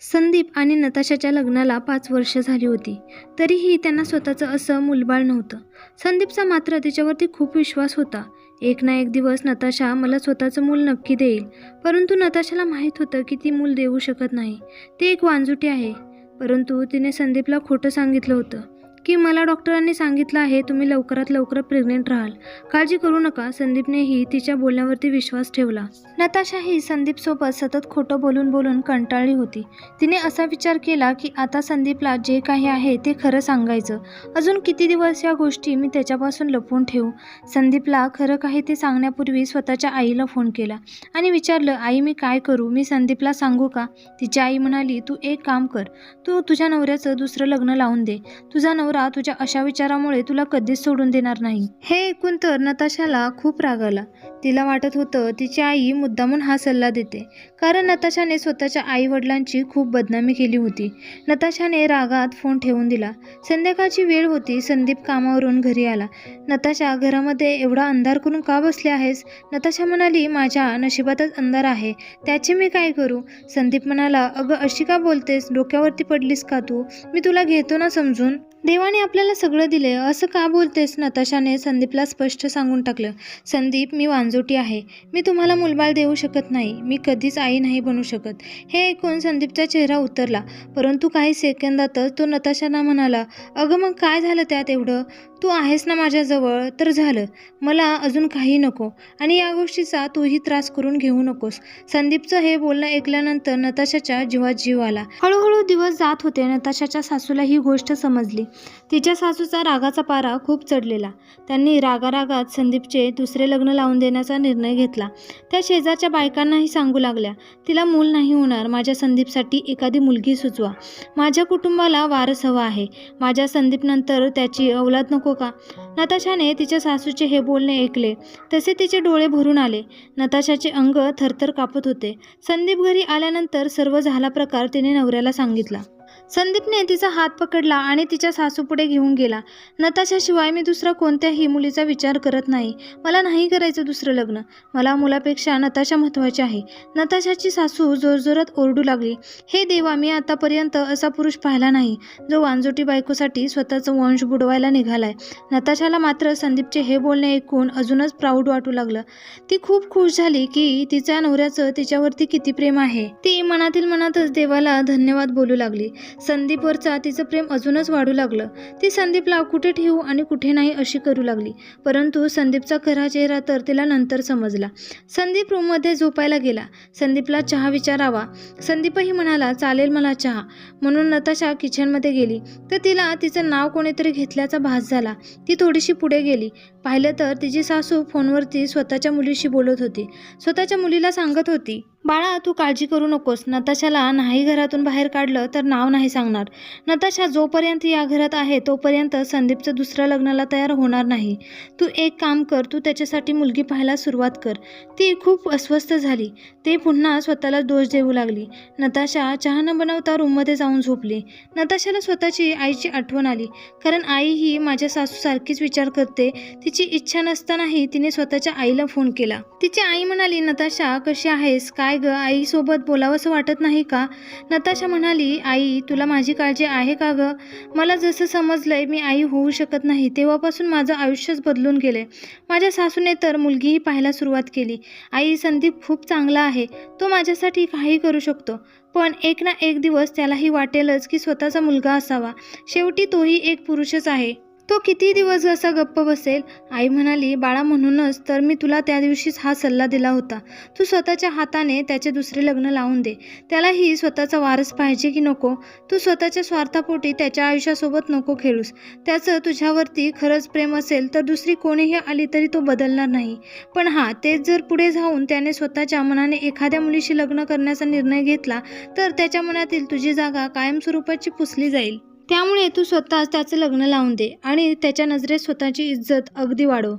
संदीप आणि नताशाच्या लग्नाला पाच वर्ष झाली होती. तरीही त्यांना स्वतःचं असं मूलबाळ नव्हतं. संदीपचा मात्र तिच्यावरती खूप विश्वास होता. एक ना एक दिवस नताशा मला स्वतःचं मूल नक्की देईल. परंतु नताशाला माहीत होतं की ती मूल देऊ शकत नाही. ती एक वांजुटी आहे. परंतु तिने संदीपला खोटं सांगितलं होतं. की मला डॉक्टरांनी सांगितलं आहे तुम्ही लवकरात लवकर प्रेग्नेंट राहाल. काळजी करू नका संदीपनेही तिच्या बोलण्यावरती विश्वास ठेवला. नताशाही संदीपसोबत सतत खोटं बोलून बोलून कंटाळली होती. तिने असा विचार केला की आता संदीपला जे काही आहे ते खरं सांगायचं. अजून किती दिवस या गोष्टी मी त्याच्यापासून लपवून ठेवू? संदीपला खरं काही ते सांगण्यापूर्वी स्वतःच्या आईला फोन केला आणि विचारलं आई मी काय करू? मी संदीपला सांगू का? तिची आई म्हणाली तू एक काम कर. तू तुझ्या नवऱ्याचं दुसरं लग्न लावून दे. तुझा नवरा तुझ्या अशा विचारामुळे तुला कधीच सोडून देणार नाही. हे ऐकून तर नताशाला खूप राग आला. तिला वाटत होतं तिची आई मुद्दामून हा सल्ला देते. कारण नताशाने स्वतःच्या आई वडिलांची खूप बदनामी केली होती. नताशाने रागात फोन ठेवून दिला. संध्याकाळची वेळ होती. संदीप कामावरून घरी आला. नताशा घरामध्ये एवढा अंधार करून का बसले आहेस? नताशा म्हणाली माझ्या नशिबातच अंधार आहे. त्याचे मी काय करू? संदीप म्हणाला अगं अशी का बोलतेस? डोक्यावरती पडलीस का तू? मी तुला घेतो ना समजून. देवाने आपल्याला सगळं दिले असं का बोलतेस नताशाने संदीपला स्पष्ट सांगून टाकलं. संदीप मी वांजोटी आहे. मी तुम्हाला मुलबाळ देऊ शकत नाही. मी कधीच आई नाही बनू शकत. हे ऐकून संदीपचा चेहरा उतरला. परंतु काही सेकंदातच तो नताशाला म्हणाला अगं मग काय झालं त्यात एवढं? तू आहेस ना माझ्याजवळ तर झालं. मला अजून काही नको. आणि या गोष्टीचा तूही त्रास करून घेऊ नकोस. संदीपचं हे बोलणं ऐकल्यानंतर नताशाच्या जीवात जीव आला. हळूहळू दिवस जात होते. नताशाच्या सासूला ही गोष्ट समजली. तिच्या सासूचा रागाचा पारा खूप चढलेला. त्यांनी रागारागात संदीपचे दुसरे लग्न लावून देण्याचा निर्णय घेतला. त्या शेजारच्या बायकांनाही सांगू लागल्या तिला मूल नाही होणार. माझ्या संदीपसाठी एखादी मुलगी सुचवा. माझ्या कुटुंबाला वारस हवा आहे. माझ्या संदीपनंतर त्याची अवलाद नको का? नताशाने तिच्या सासूचे हे बोलणे ऐकले. तसे तिचे डोळे भरून आले. नताशाचे अंग थरथर कापत होते. संदीप घरी आल्यानंतर सर्व झाला प्रकार तिने नवऱ्याला सांगितला. संदीपने तिचा हात पकडला आणि तिच्या सासूपुढे घेऊन गेला. नताशाशिवाय मी दुसरा कोणत्याही मुलीचा विचार करत नाही. मला नाही करायचं दुसरं लग्न. मला मुलापेक्षा नताशा महत्त्वाची आहे. नताशाची सासू जोरजोरात ओरडू लागली. हे देवा मी आतापर्यंत असा पुरुष पाहिला नाही जो वांजोटी बायकोसाठी स्वतःचं वंश बुडवायला निघालाय. नताशाला मात्र संदीपचे हे बोलणे ऐकून अजूनच प्राऊड वाटू लागलं. ती खूप खुश झाली की तिच्या नवऱ्याचं तिच्यावरती किती प्रेम आहे. ती मनातील मनातच देवाला धन्यवाद बोलू लागली. संदीपवरचा तिचं प्रेम अजूनच वाढू लागलं. ती संदीपला कुठे ठेवू आणि कुठे नाही अशी करू लागली. परंतु संदीपचा खरा चेहरा तर तिला नंतर समजला. संदीप रूममध्ये झोपायला गेला. संदीपला चहा विचारावा. संदीपही म्हणाला चालेल मला चहा. म्हणून नताशा किचनमध्ये गेली. तर तिला तिचं नाव कोणीतरी घेतल्याचा भास झाला. ती थोडीशी पुढे गेली. पाहिलं तर तिची सासू फोनवरती स्वतःच्या मुलीशी बोलत होती. स्वतःच्या मुलीला सांगत होती बाळा तू काळजी करू नकोस. नताशाला नाही घरातून बाहेर काढलं तर नाव नाही सांगणार. नताशा जोपर्यंत या घरात आहे तोपर्यंत संदीपचं दुसऱ्या लग्नाला तयार होणार नाही. तू एक काम कर तू त्याच्यासाठी मुलगी पाहायला सुरुवात कर. ती खूप अस्वस्थ झाली. ते पुन्हा स्वतःला दोष देऊ लागली. नताशा चहा न बनवता रूममध्ये जाऊन झोपली. नताशाला स्वतःची आईची आठवण आली. कारण आई ही माझ्या सासूसारखीच विचार करते. तिची इच्छा नसतानाही तिने स्वतःच्या आईला फोन केला. तिची आई म्हणाली नताशा कशी आहेस? काय गं? आईसोबत बोलावंसं वाटत नाही का? नताशा म्हणाली आई तुला माझी काळजी आहे का गं? मला जसं समजलंय मी आई होऊ शकत नाही. तेव्हापासून माझं आयुष्यच बदलून गेलंय. माझ्या सासूने तर मुलगीही पाहायला सुरुवात केली. आई संदीप खूप चांगला आहे. तो माझ्यासाठी काही करू शकतो. पण एक ना एक दिवस त्यालाही वाटेलच की स्वतःचा मुलगा असावा. शेवटी तोही एक पुरुषच आहे. तो किती दिवस असा गप्प बसेल? आई म्हणाली बाळा म्हणूनच तर मी तुला त्या दिवशीच हा सल्ला दिला होता. तू स्वतःच्या हाताने त्याचे दुसरे लग्न लावून दे. त्यालाही स्वतःचा वारस पाहिजे की नको? तू स्वतःच्या स्वार्थापोटी त्याच्या आयुष्यासोबत नको खेळूस. त्याचं तुझ्यावरती खरंच प्रेम असेल तर दुसरी कोणीही आली तरी तो बदलणार नाही. पण हां तेच जर पुढे जाऊन त्याने स्वतःच्या मनाने एखाद्या मुलीशी लग्न करण्याचा निर्णय घेतला तर त्याच्या मनातील तुझी जागा कायमस्वरूपाची पुसली जाईल. त्यामुळे तू स्वतःच त्याचं लग्न लावून दे आणि त्याच्या नजरेत स्वतःची इज्जत अगदी वाढव.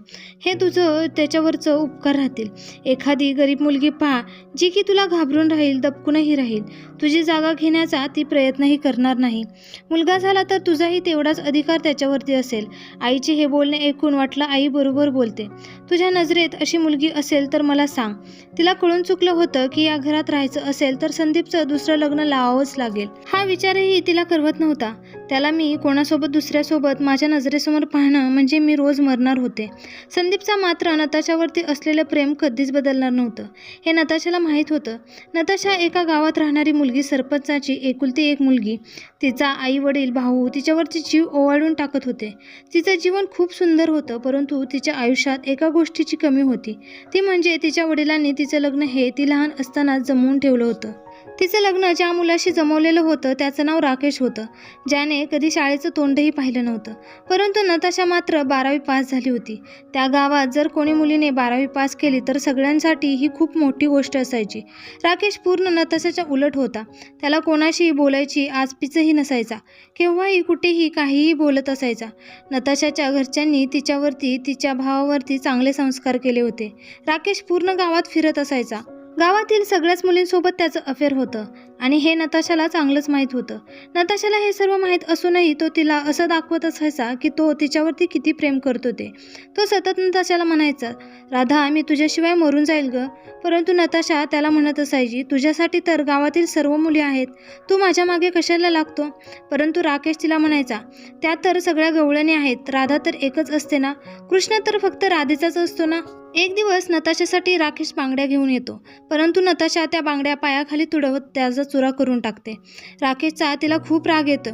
हे तुझं त्याच्यावरचं उपकार राहतील. एखादी गरीब मुलगी पहा जी की तुला घाबरून राहील दबकूनही राहील. तुझी जागा घेण्याचा ती प्रयत्नही करणार नाही. मुलगा झाला तर तुझाही तेवढाच अधिकार त्याच्यावरती असेल. आईचे हे बोलणे ऐकून वाटलं आई बरोबर बोलते. तुझ्या नजरेत अशी मुलगी असेल तर मला सांग. तिला कळून चुकलं होतं की या घरात राहायचं असेल तर संदीपचं दुसरं लग्न लावावंच लागेल. हा विचारही तिला करवत नव्हता. त्याला मी कोणासोबत दुसऱ्यासोबत माझ्या नजरेसमोर पाहणं म्हणजे मी रोज मरणार होते. संदीपचा मात्र नताशावरती असलेलं प्रेम कधीच बदलणार नव्हतं. हे नताशाला माहीत होतं. नताशा एका गावात राहणारी मुलगी सरपंचाची एकुलती एक मुलगी. तिचा आई वडील भाऊ तिच्यावरती जीव ओवाळून टाकत होते. तिचं जीवन खूप सुंदर होतं परंतु तिच्या आयुष्यात एका गोष्टीची कमी होती. ती म्हणजे तिच्या वडिलांनी तिचं लग्न हे ती लहान असताना जमवून ठेवलं होतं. तिचं लग्न ज्या मुलाशी जमवलेलं होतं त्याचं नाव राकेश होतं. ज्याने कधी शाळेचं तोंडही पाहिलं नव्हतं. परंतु नताशा मात्र बारावी पास झाली होती. त्या गावात जर कोणी मुलीने बारावी पास केली तर सगळ्यांसाठी ही खूप मोठी गोष्ट असायची. राकेश पूर्ण नताशाच्या उलट होता. त्याला कोणाशीही बोलायची आजपीचंही नसायचा. केव्हाही कुठेही काहीही बोलत असायचा. नताशाच्या घरच्यांनी तिच्यावरती तिच्या भावावरती चांगले संस्कार केले होते. राकेश पूर्ण गावात फिरत असायचा. गावातील सगळ्याच मुलींसोबत त्याचं अफेअर होतं. आणि हे नताशाला चांगलंच माहीत होतं. नताशाला हे सर्व माहीत असूनही तो तिला असं दाखवत असायचा की तो तिच्यावरती किती प्रेम करतो ते तो सतत नताशाला म्हणायचा राधा मी तुझ्याशिवाय मरून जाईल ग. परंतु नताशा त्याला म्हणत असायची तुझ्यासाठी तर गावातील सर्व मुली आहेत. तू माझ्या मागे कशाला लागतो? परंतु राकेश तिला म्हणायचा त्या तर सगळ्या गवळणी आहेत. राधा तर एकच असते ना? कृष्ण तर फक्त राधेचाच असतो ना? एक दिवस नताशासाठी राकेश बांगड्या घेऊन येतो. परंतु नताशा त्या बांगड्या पायाखाली तुडवत त्याचा चुरा करून टाकते. राकेशचा तिला खूप राग येतो.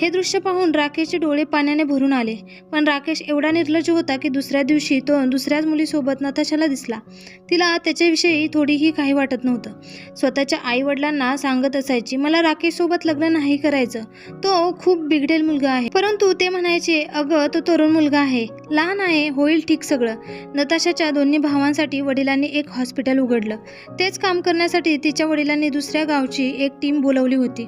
हे दृश्य पाहून राकेशचे डोळे पाण्याने भरून आले. पण राकेश एवढा निर्लज्ज होता की दुसऱ्या दिवशी तो दुसऱ्याच मुलीसोबत नताशाला दिसला. तिला त्याच्याविषयी थोडीही काही वाटत नव्हतं. स्वतःच्या आईवडिलांना सांगत असायची मला राकेशसोबत लग्न नाही करायचं. तो खूप बिघडेल मुलगा आहे. परंतु ते म्हणायचे अगं तो तरुण मुलगा आहे. लहान आहे होईल ठीक सगळं. नताशाच्या दोन्ही भावांसाठी वडिलांनी एक हॉस्पिटल उघडलं. तेच काम करण्यासाठी तिच्या वडिलांनी दुसऱ्या गावची एक टीम बोलवली होती.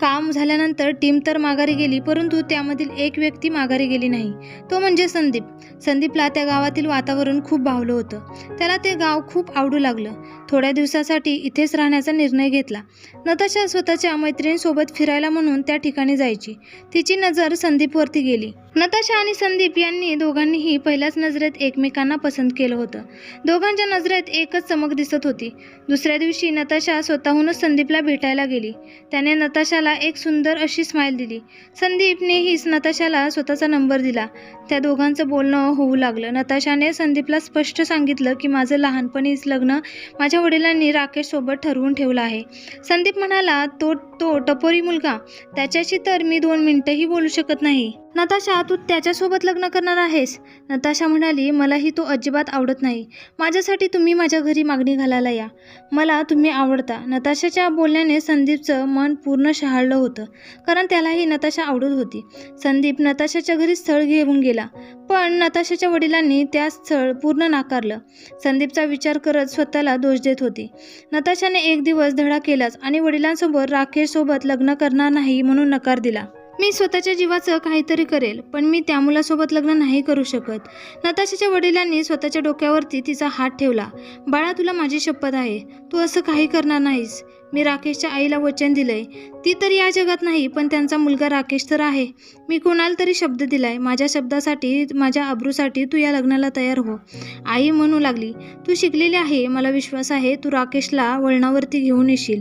काम झाल्यानंतर टीम तर माघारी गेली परंतु त्यामधील एक व्यक्ती माघारी गेली नाही. तो म्हणजे संदीप. संदीपला त्या गावातील वातावरण खूप भावलं होतं. त्याला ते गाव खूप आवडू लागलं. थोड्या दिवसासाठी इथेच राहण्याचा निर्णय घेतला. नताशा स्वतःच्या मैत्रिणींसोबत फिरायला म्हणून त्या ठिकाणी जायची. तिची नजर संदीपवरती गेली. नताशा आणि संदीप यांनी दोघांनीही पहिल्याच नजरेत एकमेकांना पसंत केलं होतं. दोघांच्या नजरेत एकच चमक दिसत होती. दुसऱ्या दिवशी नताशा स्वतःहूनच संदीपला भेटायला गेली. त्याने नताशाला एक सुंदर अशी स्माईल दिली. संदीपनेहीच नताशाला स्वतःचा नंबर दिला. त्या दोघांचं बोलणं होऊ लागलं. नताशाने संदीपला स्पष्ट सांगितलं की माझं लहानपणीच लग्न माझ्या वडिलांनी राकेशसोबत ठरवून ठेवलं आहे. संदीप म्हणाला तो तो टपोरी मुलगा. त्याच्याशी तर मी दोन मिनिटंही बोलू शकत नाही. नताशा तू त्याच्यासोबत लग्न करणार आहेस? नताशा म्हणाली मलाही तो अजिबात आवडत नाही. माझ्यासाठी तुम्ही माझ्या घरी मागणी घालायला या. मला तुम्ही आवडता. नताशाच्या बोलण्याने संदीपचं मन पूर्ण शहाळलं होतं कारण त्यालाही नताशा आवडत होती. संदीप नताशाच्या घरी स्थळ घेऊन गेला पण नताशाच्या वडिलांनी त्या स्थळ पूर्ण नाकारलं. संदीपचा विचार करत स्वतःला दोष देत होती. नताशाने एक दिवस धडा केलाच आणि वडिलांसोबत राकेशसोबत लग्न करणार नाही म्हणून नकार दिला. मी स्वतःच्या जीवाचं काहीतरी करेल पण मी त्या मुलासोबत लग्न नाही करू शकत. नताशाच्या वडिलांनी स्वतःच्या डोक्यावरती तिचा हात ठेवला. बाळा तुला माझी शपथ आहे. तू असं काही करणार नाहीस. मी राकेशच्या आईला वचन दिलंय. ती तर या जगात नाही पण त्यांचा मुलगा राकेश तर आहे. मी कोणाला तरी शब्द दिलाय माझ्या शब्दासाठी माझ्या अब्रूसाठी तू या लग्नाला तयार हो. आई म्हणू लागली तू शिकलेली आहे मला विश्वास आहे तू राकेशला वळणावरती घेऊन येशील.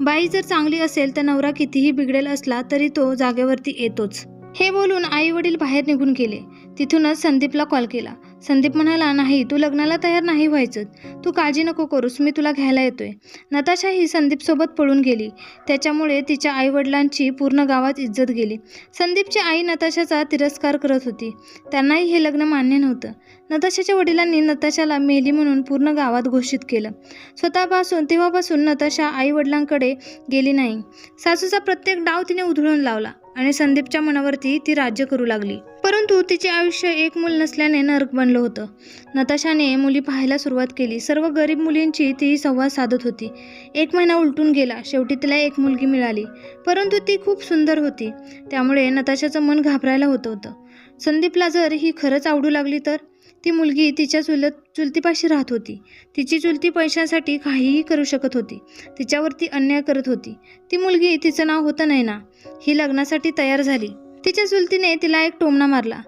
बाई जर चांगली असेल तर नवरा कितीही बिघडेल असला तरी तो जागेवरती येतोच. हे बोलून आई वडील बाहेर निघून गेले. तिथूनच संदीपला कॉल केला. संदीप म्हणाला नाही तू लग्नाला तयार नाही व्हायचं. तू काळजी नको करूस मी तुला घ्यायला येतोय. नताशा ही संदीपसोबत पळून गेली. त्याच्यामुळे तिच्या आईवडिलांची पूर्ण गावात इज्जत गेली. संदीपची आई नताशाचा तिरस्कार करत होती. त्यांनाही हे लग्न मान्य नव्हतं. नताशाच्या वडिलांनी नताशाला मेली म्हणून पूर्ण गावात घोषित केलं. स्वतःपासून तेव्हापासून नताशा आई वडिलांकडे गेली नाही. सासूचा प्रत्येक डाव तिने उधळून लावला आणि संदीपच्या मनावरती ती राज्य करू लागली. परंतु तिचे आयुष्य एक मूल नसल्याने नरक बनलं होतं. नताशाने मुली पाहायला सुरुवात केली. सर्व गरीब मुलींची ती संवाद साधत होती. एक महिना उलटून गेला. शेवटी तिला एक मुलगी मिळाली. परंतु ती खूप सुंदर होती. त्यामुळे नताशाचं मन घाबरायला होतं होतं. संदीपला जर ही खरंच आवडू लागली तर? ती मुलगी तिच्या चुलत चुलतीपाशी राहत होती. तिची चुलती पैशांसाठी काहीही करू शकत होती. तिच्यावरती अन्याय करत होती. ती मुलगी तिचं नाव होतं नैना. ही लग्नासाठी तयार झाली. तिच्या चुलतीने तिला एक टोमणा मारला.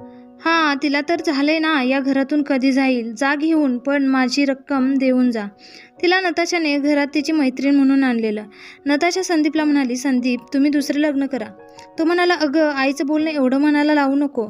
हां तिला तर झाले ना या घरातून कधी जाईल. जा घेऊन पण माझी रक्कम देऊन जा. तिला नताशाने घरात तिची मैत्रीण म्हणून आणलेलं. नताशा संदीपला म्हणाली संदीप तुम्ही दुसरे लग्न करा. तो म्हणाला अगं आईचं बोलणं एवढं मनाला लावू नको.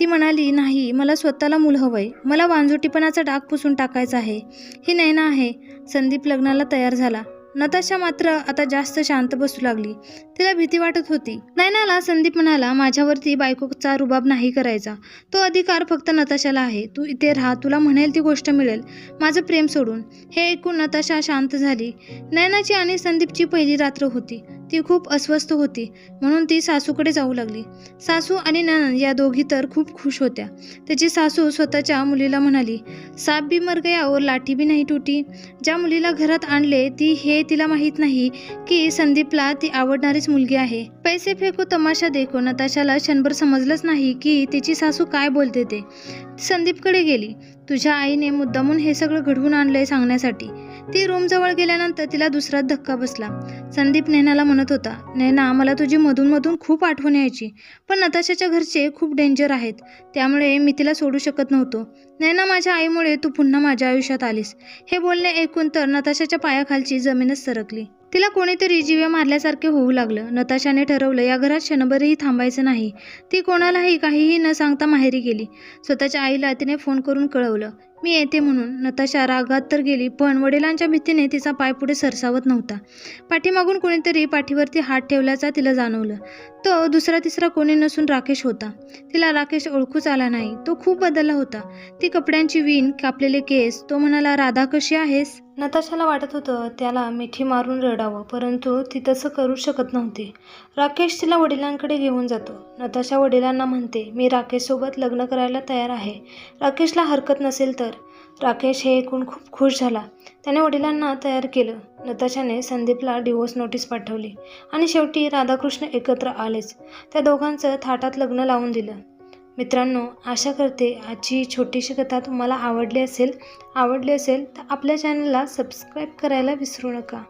ती म्हणाली नाही मला स्वतःला मूल हवंय. मला वांजुटीपणाचा डाग पुसून टाकायचा आहे. ही नैना आहे. संदीप लग्नाला तयार झाला. नताशा मात्र आता जास्त शांत बसू लागली. तिला भीती वाटत होती. नैनाला संदीप म्हणाला माझ्यावरती बायकोचा रुबाब नाही करायचा. तो अधिकार फक्त नताशाला आहे. तू इथे राहा. तुला म्हणेल ती गोष्ट मिळेल. माझं प्रेम सोडून. हे ऐकून नताशा शांत झाली. नैनाची आणि संदीपची पहिली रात्र होती. ती खूप अस्वस्थ होती. म्हणून ती सासूकडे जाऊ लागली. सासू आणि ननन या दोघी तर खूप खुश होत्या. त्याची सासू स्वतःच्या मुलीला म्हणाली साप बी मर गया और लाठी बी नाही तुटी. ज्या मुलीला घरात आणले ती हे तिला माहीत नाही की संदीपला ती आवडणारीच मुलगी आहे. पैसे फेको तमाशा देखो नताशाला क्षणभर समजलंच नाही की तिची सासू काय बोलते ते. संदीपकडे गेली. तुझ्या आईने मुद्दामून हे सगळं घडवून आणलंय सांगण्यासाठी. ती रूमजवळ गेल्यानंतर तिला दुसराच धक्का बसला. संदीप नैनाला म्हणत होता नैना मला तुझी मधून मधून खूप आठवण यायची पण नताशाच्या घरचे खूप डेंजर आहेत त्यामुळे मी तिला सोडू शकत नव्हतो. नैना माझ्या आईमुळे तू पुन्हा माझ्या आयुष्यात आलीस. हे बोलणे ऐकून तर नताशाच्या पायाखालची जमीनच सरकली. तिला कोणीतरी जीवे मारल्यासारखे होऊ लागलं. नताशाने ठरवलं या घरात क्षणभरही थांबायचं नाही. ती कोणालाही काहीही न सांगता माहेरी गेली. स्वतःच्या आईला तिने फोन करून कळवलं. मी येते म्हणून. नताशा रागात तर गेली पण वडिलांच्या भीतीने तिचा पाय पुढे सरसावत नव्हता. पाठीमागून कोणीतरी पाठीवरती हात ठेवल्याचा तिला जाणवलं. तो दुसरा तिसरा कोणी नसून राकेश होता. तिला राकेश ओळखूच आला नाही. तो खूप बदलला होता. ती कपड्यांची विण कापलेले केस तो म्हणाला राधा कशी आहेस? नताशाला वाटत होतं त्याला मिठी मारून रडावं परंतु ती तसं करू शकत नव्हती. राकेश तिला वडिलांकडे घेऊन जातो. नताशा वडिलांना म्हणते मी राकेशसोबत लग्न करायला तयार आहे. राकेशला हरकत नसेल तर राकेश हे ऐकून खूप खुश झाला. त्याने वडिलांना तयार केलं. नताशाने संदीपला डिवोर्स नोटीस पाठवली आणि शेवटी राधाकृष्ण एकत्र आलेच. त्या दोघांचं थाटात लग्न लावून दिलं. मित्रांनो आशा करते आजची ही छोटीशी कथा तुम्हाला आवडली असेल आवडली असेल तर आपल्या चॅनलला सबस्क्राईब करायला विसरू नका.